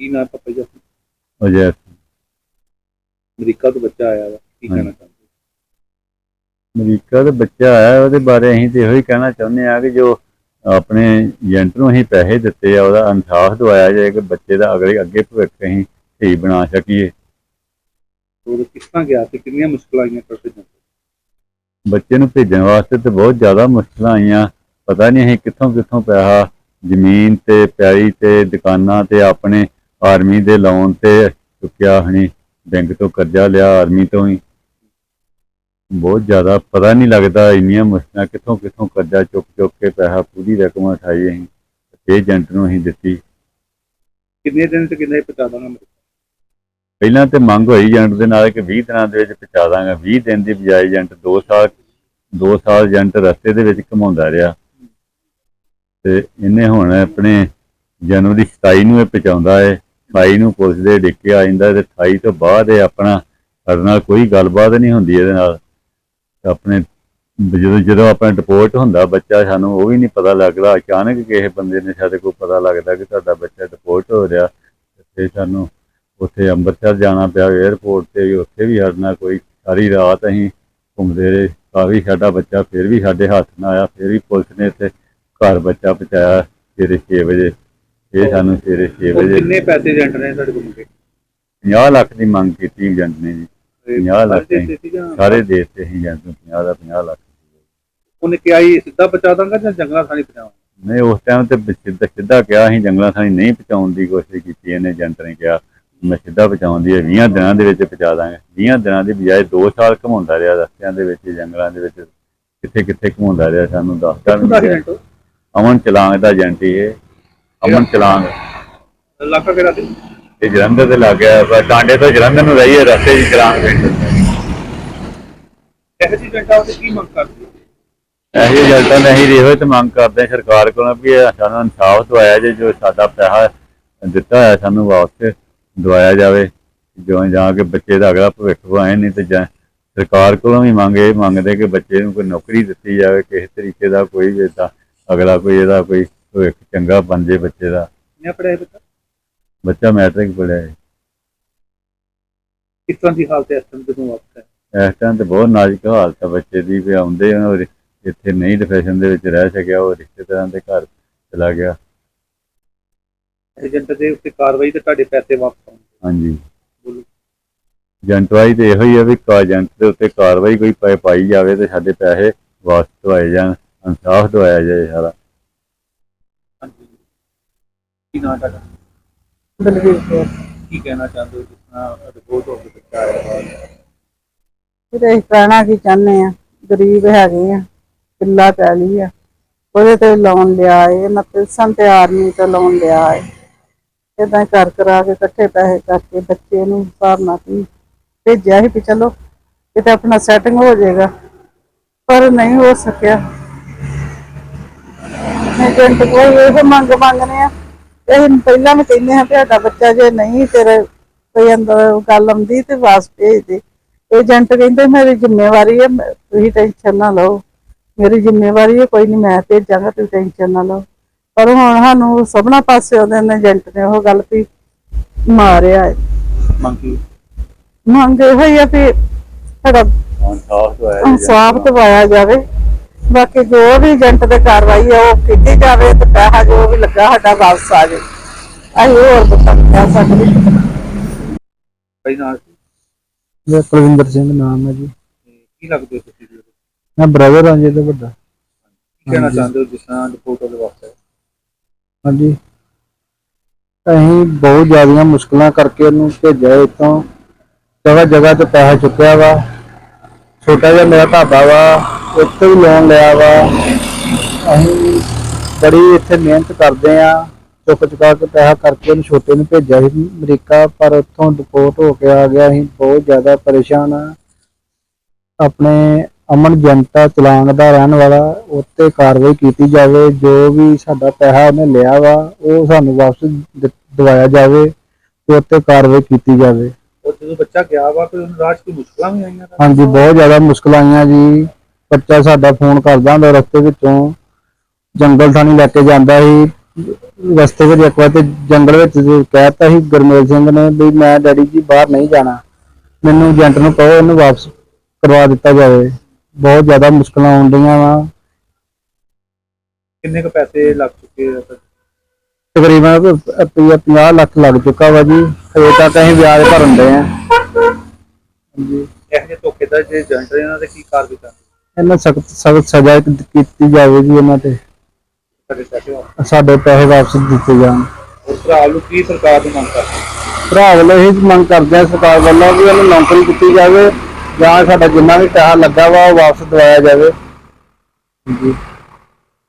ਕੀ ਨਾਮ ਪਾਪਾ ਜੀ ਆਪਣਾ? ਅਜੇ ਅਮਰੀਕਾ ਤੋਂ ਬੱਚਾ ਆਇਆ ਵਾ ਕੀ ਕਹਿਣਾ ਚਾਹੁੰਦੇ? ਅਮਰੀਕਾ ਦੇ ਬੱਚਾ ਆਇਆ ਉਹਦੇ ਬਾਰੇ ਅਸੀਂ ਤੇ ਇਹੋ ਹੀ ਕਹਿਣਾ ਚਾਹੁੰਦੇ ਆ ਕਿ ਜੋ ਆਪਣੇ ਏਜੰਟ ਨੂੰ ਅਸੀਂ ਪੈਸੇ ਦਿੱਤੇ ਆ ਉਹਦਾ ਇਨਸਾਫ ਦਵਾਇਆ ਜਾਏ ਕਿ ਬੱਚੇ ਦਾ ਅਗਲੇ ਅੱਗੇ ਭਵਿੱਖ ਅਸੀਂ ਸਹੀ ਬਣਾ ਸਕੀਏ। ਉਹ ਕਿਸ ਤਰ੍ਹਾਂ ਗਿਆ ਤੇ ਕਿੰਨੀਆਂ ਮੁਸ਼ਕਲਾਂ ਆਈਆਂ ਕਰਦੇ ਜਾਂਦੇ ਬੱਚੇ ਨੂੰ ਭੇਜਣ ਵਾਸਤੇ ਤੇ ਬਹੁਤ ਜ਼ਿਆਦਾ ਮੁਸ਼ਕਲਾਂ ਆਈਆਂ। ਪਤਾ ਨਹੀਂ ਅਸੀਂ ਕਿੱਥੋਂ ਕਿੱਥੋਂ ਪੈਸਾ ਜ਼ਮੀਨ ਤੇ ਪੈਲੀ ਤੇ ਦੁਕਾਨਾਂ ਤੇ ਆਪਣੇ ਆਰਮੀ ਦੇ ਲੋਨ ਤੇ ਚੁੱਕਿਆ ਹਣੀ ਬੈਂਕ ਤੋਂ ਕਰਜ਼ਾ ਲਿਆ ਆਰਮੀ ਤੋਂ ਹੀ। ਬਹੁਤ ਜ਼ਿਆਦਾ ਪਤਾ ਨਹੀਂ ਲੱਗਦਾ ਇੰਨੀਆਂ ਮੁਸ਼ਕਲਾਂ ਕਿੱਥੋਂ ਕਿੱਥੋਂ ਕਰਜ਼ਾ ਚੁੱਕ ਚੁੱਕ ਕੇ ਪੈਸਾ ਪੂਰੀ ਰਕਮ ਉਠਾਈ ਅਸੀਂ ਤੇ ਏਜੰਟ ਨੂੰ ਅਸੀਂ ਦਿੱਤੀ। ਕਿੰਨੇ ਦਿਨ ਤੇ ਕਿੰਨੇ ਪਹੁੰਚਾ ਦਾਂਗਾ? ਪਹਿਲਾਂ ਤੇ ਮੰਗ ਹੋਈ ਏਜੰਟ ਦੇ ਨਾਲ ਕਿ 20 ਦਿਨਾਂ ਦੇ ਵਿੱਚ ਪਹੁੰਚਾ ਦਾਂਗਾ। 20 ਦਿਨ ਦੀ ਬਜਾਏ ਏਜੰਟ 2 ਸਾਲ 2 ਸਾਲ ਏਜੰਟ ਰਸਤੇ ਦੇ ਵਿੱਚ ਘਮਾਉਂਦਾ ਰਿਹਾ। ਤੇ ਇਹਨੇ ਹੁਣ ਆਪਣੇ ਜਨਵਰੀ 27 ਨੂੰ ਇਹ ਪਹੁੰਚਾਉਂਦਾ ਹੈ 28 ਨੂੰ ਪੁਲਿਸ ਦੇ ਡਿੱਕੇ ਆ ਜਾਂਦਾ ਤੇ 28 ਤੋਂ ਬਾਅਦ ਇਹ ਆਪਣਾ ਸਾਡੇ ਨਾਲ ਕੋਈ ਗੱਲਬਾਤ ਨਹੀਂ ਹੁੰਦੀ ਇਹਦੇ ਨਾਲ। ਆਪਣੇ ਜਦੋਂ ਜਦੋਂ ਆਪਣਾ ਡਿਪੋਰਟ ਹੁੰਦਾ ਬੱਚਾ, ਸਾਨੂੰ ਉਹ ਵੀ ਨਹੀਂ ਪਤਾ ਲੱਗਦਾ। ਅਚਾਨਕ ਕਿਸੇ ਬੰਦੇ ਨੇ ਸਾਡੇ ਕੋਲ ਪਤਾ ਲੱਗਦਾ ਕਿ ਤੁਹਾਡਾ ਬੱਚਾ ਡਿਪੋਰਟ ਹੋ ਰਿਹਾ। ਤੇ ਸਾਨੂੰ ਉੱਥੇ ਅੰਮ੍ਰਿਤਸਰ ਜਾਣਾ ਪਿਆ 에ਅਰਪੋਰਟ ਤੇ ਵੀ ਉੱਥੇ ਵੀ ਹੜਨਾ ਕੋਈ ਸਾਰੀ ਰਾਤ ਅਸੀਂ ਘੁੰਮਦੇ ਰਹੇ। ਕਾਫੀ ਸਾਡਾ ਬੱਚਾ ਫਿਰ ਵੀ ਸਾਡੇ ਹੱਥ ਨਾ ਆਇਆ, ਫਿਰ ਵੀ ਪੁਲਿਸ ਨੇ ਇੱਥੇ ਘਰ ਬੱਚਾ ਪਹੁੰਚਾਇਆ ਸਵੇਰੇ 6 ਵਜੇ। ਇਹ ਸਾਨੂੰ ਸਵੇਰੇ 6 ਉਹ ਵਜੇ ਕਿੰਨੇ ਪੈਸੇ ਏਜੰਟ ਨੇ ਸਾਡੇ ਕੋਲ ਮੰਗੇ 50 ਲੱਖ ਦੀ ਮੰਗ ਕੀਤੀ ਏਜੰਟ ਨੇ ਜੀ। 50 ਲੱਖ ਦੇ ਨਹੀਂ। ਦਿੱਤੇ ਸੀ ਜਾਂ ਸਾਰੇ ਦੇਸ਼ ਤੇ ਹੀ ਏਜੰਟ ਨੂੰ 50 ਦਾ 50 ਲੱਖ ਉਹਨੇ ਕਿਹਾ ਹੀ ਸਿੱਧਾ ਪਹੁੰਚਾ ਦਾਂਗਾ ਜਾਂ ਜੰਗਲਾਂ ਥਾਣੀ ਪਹੁੰਚਾਵਾਂ ਨਹੀਂ ਉਸ ਟਾਈਮ ਤੇ ਸਿੱਧਾ ਸਿੱਧਾ ਕਿਹਾ ਅਸੀਂ ਜੰਗਲਾਂ ਥਾਣੀ ਨਹੀਂ ਪਹੁੰਚਾਉਣ ਦੀ ਕੋਸ਼ਿਸ਼ ਕੀਤੀ ਇਹਨੇ ਏਜੰਟ ਨੇ ਕਿਹਾ। ਮੈਂ ਸਿੱਧਾ ਪਹੁੰਚਾਉਣ ਦੀ ਹੈ 20 ਦਿਨਾਂ ਦੇ ਵਿੱਚ ਪਹੁੰਚਾ ਦਾਂਗੇ। 20 ਦਿਨਾਂ ਦੀ ਬਜਾਏ 2 ਸਾਲ ਘਮਾਉਂਦਾ ਰਿਹਾ ਰਸਤਿਆਂ ਦੇ ਵਿੱਚ ਜੰਗਲਾਂ ਦੇ ਵਿੱਚ ਕਿੱਥੇ ਕਿੱਥੇ ਘਮਾਉਂਦਾ ਰਿਹਾ ਸਾਨੂੰ ਦੱਸਦਾ ਨਹੀਂ ਅਮਨ ਚਲਾਂਗ ਦਾ ਏਜੰਟ ਹੀ ਇਹ। ਅਮਨ ਚਲਾਂਗ ਇਲਾਕਾ ਕਿਹੜਾ ਤੇ ਇਹ ਜਲੰਧਰ ਦੇ ਲੱਗ ਗਿਆ ਪਰ ਟਾਂਡੇ ਤੋਂ ਜਲੰਧਰ ਨੂੰ ਰਹੀ ਹੈ ਰਸਤੇ 'ਚ ਚਲਾਂਗ ਪਿੰਡ ਇਹੋ ਜਿਹੀ ਏਜੰਟ ਆ ਉਹਦੇ ਕੀ ਮੰਗ ਕਰਦੇ ਇਹੋ ਏਜੰਟਾਂ ਨੇ ਅਸੀਂ ਇਹੋ ਤੇ ਮੰਗ ਕਰਦੇ ਹਾਂ ਸਰਕਾਰ ਕੋਲੋਂ ਵੀ ਇਹ ਸਾਨੂੰ ਇਨਸਾਫ ਦਵਾਇਆ ਜੇ ਜੋ ਸਾਡਾ ਪੈਸਾ ਦਿੱਤਾ ਹੋਇਆ ਸਾਨੂੰ ਵਾਪਸ ਦਵਾਇਆ ਜਾਵੇ। ਜਿਉਂ ਜਾ ਕੇ ਬੱਚੇ ਦਾ ਅਗਲਾ ਭਵਿੱਖ ਬਣਾਏ ਨਹੀਂ ਤੇ ਜਾਂ ਸਰਕਾਰ ਕੋਲੋਂ ਵੀ ਮੰਗ ਮੰਗਦੇ ਕਿ ਬੱਚੇ ਨੂੰ ਕੋਈ ਨੌਕਰੀ ਦਿੱਤੀ ਜਾਵੇ ਕਿਸੇ ਤਰੀਕੇ ਦਾ ਕੋਈ ਏਦਾਂ ਅਗਲਾ ਕੋਈ ਇਹਦਾ ਕੋਈ ਭਵਿੱਖ ਚੰਗਾ ਬਣ ਜੇ ਬੱਚੇ ਦਾ। ਕਿੰਨੇ ਪੜਾਏ ਬੱਚਾ? ਬੱਚਾ ਮੈਟ੍ਰਿਕ ਪੜਿਆ ਹੈ। ਕਿਸ ਤਰ੍ਹਾਂ ਦੀ ਹਾਲਤ ਹੈ ਇਸ ਟਾਈਮ ਜਦੋਂ ਹੈ ਇਸ ਟਾਈਮ ਤੇ ਬਹੁਤ ਨਾਜ਼ੁਕ ਹਾਲਤ ਹੈ ਬੱਚੇ ਦੀ ਵੀ ਆਉਂਦੇ ਉਹਨਾਂ ਦੇ ਇੱਥੇ ਨਹੀਂ ਡਿਫੈਸ਼ਨ ਦੇ ਵਿੱਚ ਰਹਿ ਸਕਿਆ ਉਹ ਰਿਸ਼ਤੇਦਾਰਾਂ ਦੇ ਘਰ ਚਲਾ ਗਿਆ। ਏਜੰਟ ਦੇ ਉੱਤੇ ਕਾਰਵਾਈ ਤੇ ਤੁਹਾਡੇ ਪੈਸੇ ਵਾਪਸ ਆਉਣਗੇ। ਹਾਂਜੀ। ਬੋਲੋ। ਏਜੰਟਵਾਈ ਤੇ ਇਹੋ ਹੀ ਹੈ ਵੀ ਏਜੰਟ ਦੇ ਉੱਤੇ ਕਾਰਵਾਈ ਕੋਈ ਪਾਈ- ਜਾਵੇ ਤੇ ਸਾਡੇ ਪੈਸੇ ਵਾਪਸ ਦਵਾਏ ਜਾਣ ਇਨਸਾਫ ਦਵਾਇਆ ਜਾਏ ਸਾਰਾ। ਕੀ ਨਾਮ ਤੁਹਾਡਾ? ਬਲਵੀਰ ਕੌਰ। ਕੀ ਕਹਿਣਾ ਚਾਹੁੰਦੇ ਹੋ? ਜਿਸ ਤਰ੍ਹਾਂ ਰਿਪੋਰਟ ਹੋ ਕੇ ਬੱਚਾ ਆਇਆ ਵਾ ਫਿਰ ਅਸੀਂ ਕਹਿਣਾ ਕੀ ਚਾਹੁੰਦੇ ਆ ਗਰੀਬ ਹੈਗੇ ਆ ਕਿੱਲਾ ਪੈਲੀ ਆ। ਉਹਦੇ ਤੇ ਲੋਨ ਲਿਆ ਏ ਮੈਂ ਪਿਲਸਨ ਤੇ ਆਰਮੀ ਤੇ ਲੋਨ ਲਿਆ ਏ ਇਦਾਂ ਕਰ ਕਰਾ ਕੇ ਇਕੱਠੇ ਪੈਸੇ ਕਰਕੇ ਬੱਚੇ ਨੂੰ ਨਾਲ ਵੀ ਭੇਜਿਆ ਸੀ ਵੀ ਚਲੋ ਕਿਤੇ ਆਪਣਾ ਸੈਟਿੰਗ ਹੋ ਜਾਏਗਾ। ਪਰ ਨਹੀਂ ਹੋ ਸਕਿਆ। ਏਜੰਟ ਕੋਈ ਇਹ ਮੰਗ ਮੰਗਨੇ ਆ। ਇਹ ਪਹਿਲਾਂ ਵੀ ਕਹਿੰਦੇ ਹਾਂ ਸਾਡਾ ਬੱਚਾ ਜੇ ਨਹੀਂ ਤੇਰੇ ਕੋਈ ਅੰਦਰ ਗੱਲ ਆਉਂਦੀ ਤੇ ਵਾਪਸ ਭੇਜ ਦੇ। ਏਜੰਟ ਕਹਿੰਦੇ ਮੇਰੀ ਜ਼ਿੰਮੇਵਾਰੀ ਹੈ ਤੁਸੀਂ ਟੈਨਸ਼ਨ ਨਾ ਲਓ। ਮੇਰੀ ਜ਼ਿੰਮੇਵਾਰੀ ਹੈ ਕੋਈ ਨਹੀਂ ਮੈਂ ਭੇਜਾਂਗਾ ਤੁਸੀਂ ਟੈਨਸ਼ਨ ਨਾ ਲਓ। ਪਰ ਹੁਣ ਸਾਨੂੰ ਸਭਨਾ ਪਾਸੇ ਉਹਦੇ ਨੇ ਏਜੰਟ ਨੇ ਉਹ ਗੱਲ ਵੀ ਮਾਰਿਆ ਹੈ। ਮੰਗੀ ਮੰਗ ਇਹੋ ਹੀ ਆ ਵੀ ਸਾਡਾ ਇਨਸਾਫ ਦਿਵਾਇਆ ਜਾਵੇ। ਬਾਕੀ ਜੋ ਵੀ ਏਜੰਟ ਤੇ ਕਾਰਵਾਈ ਹੈ ਉਹ ਕੀਤੀ ਜਾਵੇ ਤੇ ਪੈਸਾ ਜੋ ਵੀ ਲੱਗਾ ਸਾਡਾ ਵਾਪਸ ਆ ਜਾਵੇ। ਅਸੀਂ ਹੋਰ ਬਤਾ ਕਹਿ ਸਕਦੇ ਭਾਈ ਨਾਲ ਮੇਰਾ ਕੁਲਵਿੰਦਰ ਸਿੰਘ ਨਾਮ ਹੈ ਜੀ। ਕੀ ਲੱਗਦੇ ਹੋ ਤੁਸੀਂ ਜੀ? ਮੈਂ ਬ੍ਰਦਰ ਹਾਂ ਜੀ ਇਹਦਾ ਵੱਡਾ। ਕੀ ਕਹਿਣਾ ਹਾਂਜੀ। ਚਾਹੁੰਦੇ ਹੋ ਜਿਸ ਤਰ੍ਹਾਂ ਰਿਪੋਰਟ ਉਹਦੇ ਵਾਪਸ ਹੈ ਹਾਂਜੀ। ਅਸੀਂ ਬਹੁਤ ਜ਼ਿਆਦੀਆਂ ਮੁਸ਼ਕਲਾਂ ਕਰਕੇ ਇਹਨੂੰ ਭੇਜਿਆ ਇੱਥੋਂ। ਜਗ੍ਹਾ ਜਗ੍ਹਾ ਤੇ ਪੈਸਾ ਚੁੱਕਿਆ ਵਾ। ਛੋਟਾ ਜਿਹਾ ਮੇਰਾ ਢਾਬਾ ਵਾ। ਇੱਥੇ ਵੀ ਲੋਨ ਲਿਆ ਵਾ। ਅਸੀਂ ਬੜੀ ਇੱਥੇ ਮਿਹਨਤ ਕਰਦੇ ਆ। ਚੁੱਕ ਚੁਕਾ ਕੇ ਪੈਸਾ ਕਰਕੇ ਇਹਨੂੰ ਛੋਟੇ ਨੂੰ ਭੇਜਿਆ ਸੀ ਅਮਰੀਕਾ ਪਰ ਉੱਥੋਂ ਡਿਪੋਰਟ ਹੋ ਕੇ ਆ ਗਿਆ। ਅਸੀਂ ਬਹੁਤ ਜ਼ਿਆਦਾ ਪਰੇਸ਼ਾਨ ਆ। ਆਪਣੇ ਅਮਨ ਜਨਤਾ ਚਲਾਨ ਦਾ ਰਹਿਣ ਵਾਲਾ ਉੱਤੇ ਕਾਰਵਾਈ ਕੀਤੀ ਜਾਵੇ। ਜੋ ਵੀ ਸਾਡਾ ਪੈਸਾ ਉਹਨੇ ਲਿਆ ਵਾ ਉਹ ਸਾਨੂੰ ਵਾਪਸ ਦਿਵਾਇਆ ਜਾਵੇ ਤੇ ਉੱਤੇ ਕਾਰਵਾਈ ਕੀਤੀ ਜਾਵੇ। ਉਹ ਜਦੋਂ ਬੱਚਾ ਗਿਆ ਵਾ ਕੋਈ ਉਹਨੂੰ 'ਚ ਕੋਈ ਮੁਸ਼ਕਲਾਂ ਵੀ ਆਈਆਂ ਤਾਂ? ਹਾਂਜੀ ਬਹੁਤ ਜ਼ਿਆਦਾ ਮੁਸ਼ਕਲਾਂ ਆਈਆਂ ਜੀ। ਬੱਚਾ ਸਾਡਾ ਫੋਨ ਕਰਦਾ ਹੁੰਦਾ ਰਸਤੇ ਵਿੱਚੋਂ ਜੰਗਲ ਥਾਣੀ ਲੈ ਕੇ ਜਾਂਦਾ ਸੀ। ਰਸਤੇ ਵਿੱਚ ਇੱਕ ਵਾਰ ਤੇ ਜੰਗਲ ਵਿੱਚ ਕਹਿਤਾ ਸੀ ਗੁਰਮੇਲ ਸਿੰਘ ਨੇ ਵੀ ਮੈਂ ਡੈਡੀ ਜੀ ਬਾਹਰ ਨਹੀਂ ਜਾਣਾ। ਮੈਨੂੰ ਏਜੰਟ ਨੂੰ ਕਹੋ ਇਹਨੂੰ ਵਾਪਸ ਕਰਵਾ ਦਿੱਤਾ ਜਾਵੇ। ਬਹੁਤ ਜ਼ਿਆਦਾ ਮੁਸ਼ਕਲਾਂ ਆਉਂਦੀਆਂ ਵਾ। ਕਿੰਨੇ ਕੁ ਪੈਸੇ ਲੱਗ ਚੁੱਕੇ ਆ ਸਰ? ਤਕਰੀਬਨ ਰੁਪਈਆ 50 ਲੱਖ ਲੱਗ ਚੁੱਕਾ ਵਾ ਜੀ। ਹਜੇ ਤੱਕ ਅਸੀਂ ਵਿਆਜ ਭਰਨ ਦੇ ਆ। ਹਾਂਜੀ। ਇਹੋ ਜਿਹੇ ਧੋਖੇਦਾਰ ਜੇ ਏਜੰਟ ਇਹਨਾਂ ਦੇ ਕੀ ਕਾਰਵਾਈ ਕਰਨੀ? ਇਹਨਾਂ ਸਖਤ ਸਖਤ ਸਜ਼ਾ ਕੀਤੀ ਜਾਵੇ ਜੀ ਇਹਨਾਂ ਤੇ। ਸਾਡੇ ਪੈਸੇ ਵਾਪਸ। ਸਾਡੇ ਪੈਸੇ ਵਾਪਸ ਦਿੱਤੇ ਜਾਣ। ਹੋਰ ਭਰਾ ਨੂੰ ਕੀ ਸਰਕਾਰ ਨੂੰ ਮੰਗ ਕਰਦੇ? ਭਰਾ ਵੱਲੋਂ ਇਹ ਮੰਗ ਕਰਦੇ ਆ ਸਰਕਾਰ ਵੱਲੋਂ ਵੀ ਇਹਨੂੰ ਨੌਕਰੀ ਦਿੱਤੀ ਜਾਵੇ ਜਾਂ ਸਾਡਾ ਜਿੰਨਾ ਵੀ ਪੈਸਾ ਲੱਗਾ ਵਾ ਉਹ ਵਾਪਸ ਦਵਾਇਆ ਜਾਵੇ। ਜੀ